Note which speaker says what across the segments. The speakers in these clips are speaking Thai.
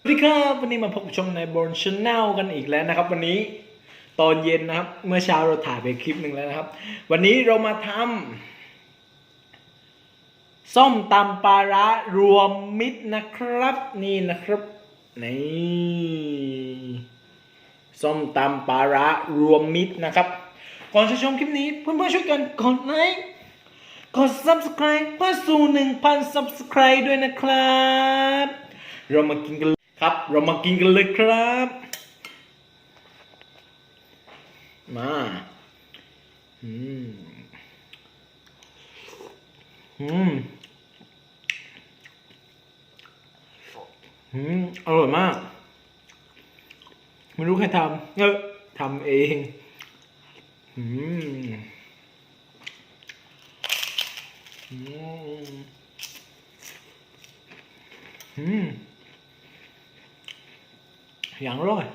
Speaker 1: สวัสดีครับวันนี้มาพบกับช่องในบอลชาแนลกันอีกแล้วนะครับ วันนี้ตอนเย็นนะครับ เมื่อเช้าเราถ่ายไปคลิปหนึ่งแล้วนะครับ วันนี้เรามาทำส้มตำปลาร้ารวมมิตรนะครับ นี่นะครับนี่ส้มตำปลาร้ารวมมิตรนะครับ ก่อนจะชมคลิปนี้เพื่อนๆช่วยกันกดไลค์กด subscribe เพื่อสู่1,000 subscribe ด้วยนะครับ เรามากินกัน ครับ เรามากินกันเลยครับ มาอืมอืมอืมอร่อยมาก ไม่รู้ใครทำเออทำเองอืมอืมอืม อย่างร่อย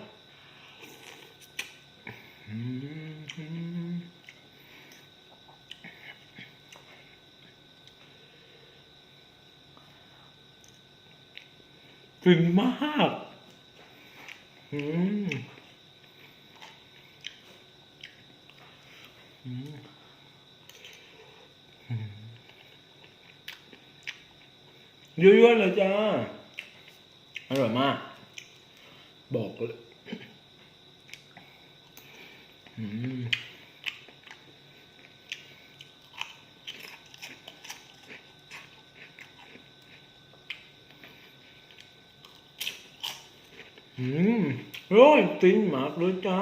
Speaker 1: ฟินมากอืมอืมเยอะๆเลยจ้า อร่อยมาก กเลยอืมอืมอร่อยจริงมากเลยจ้า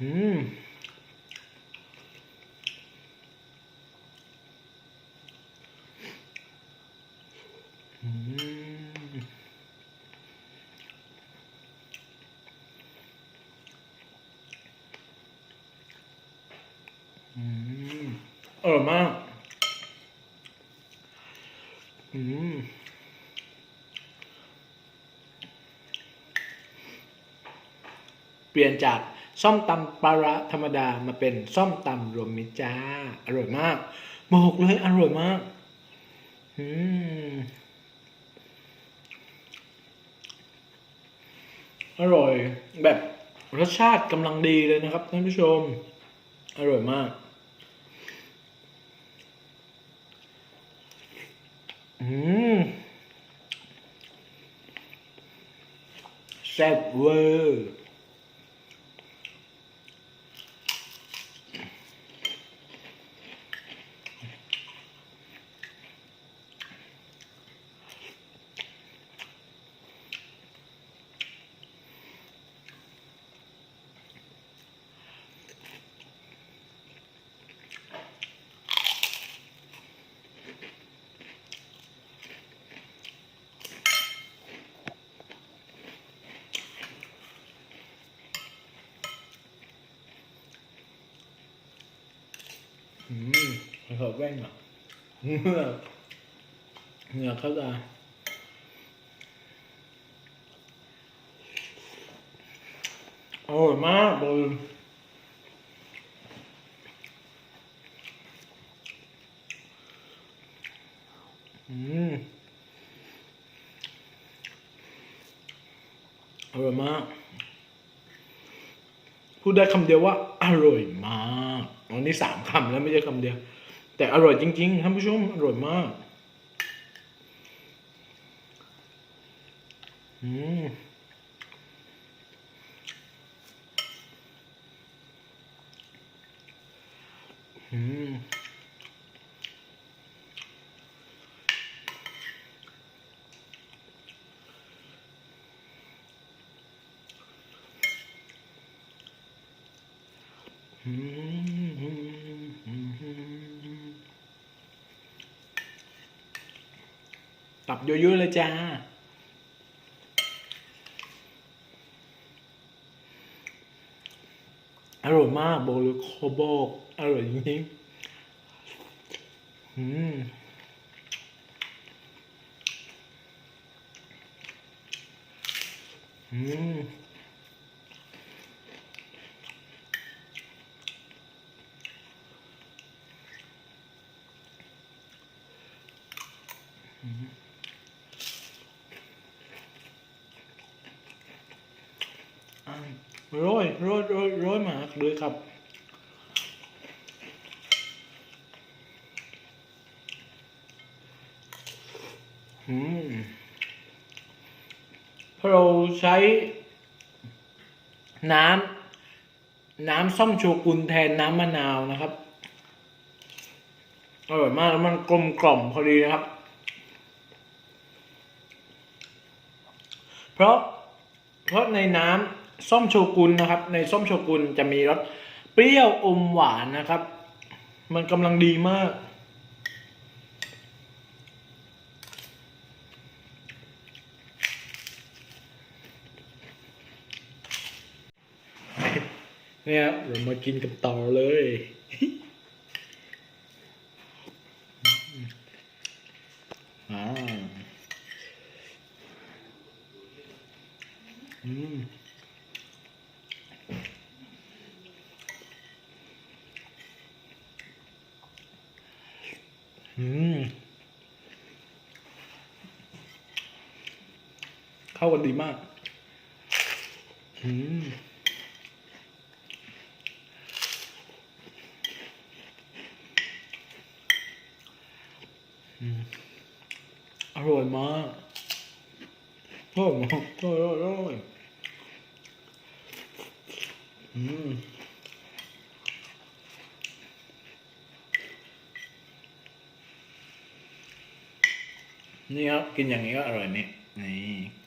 Speaker 1: อืม อร่อยมาก อืมเปลี่ยนจากส้มตำปลาร้าธรรมดามาเป็นส้มตำรวมมิตรจ้า อร่อยมากบอกเลยอร่อยมากอืมอร่อยแบบรสชาติกำลังดีเลยนะครับท่านผู้ชม อร่อยมาก อืมแซ่บเวอร์ อืมขอแว่งอะเหงื่อเหงื่อเข้าตาอร่อยมากเลยอืมอร่อยมาก พูดได้คำเดียวว่า อร่อยมาก นี้สามคำแล้วไม่ใช่คำเดียว แต่อร่อยจริงๆท่านผู้ชมอร่อยมากอืมอืมอืม ตับเยอะๆเลยจ้า อร่อยมากบอกเลยขอบอกอร่อยจริงๆอืมอืม ร้อยร้อยร้อยร้อยมากเลยครับอืมเพราะเราใช้น้ำน้ำส้มโชกุนแทนน้ำมะนาวนะครับ อร่อยมากแล้วมันกลมกล่อมพอดีนะครับ เพราะเพราะในน้ำ ส้มโชกุนนะครับ ในส้มโชกุนจะมีรสเปรี้ยวอมหวานนะครับ มันกำลังดีมาก เนี่ยเรามากินกันต่อเลย เข้ากันดีมากอืมอร่อยมากอร่อยมากอร่อยอร่อยอืมนี่ครับกินอย่างนี้ก็อร่อยนี่นี่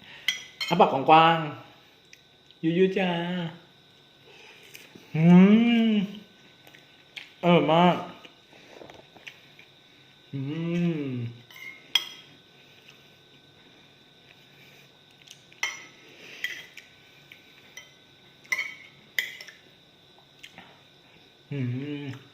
Speaker 1: อาปากกว้างๆยูยูจ้าอืมเออมากอืมอืม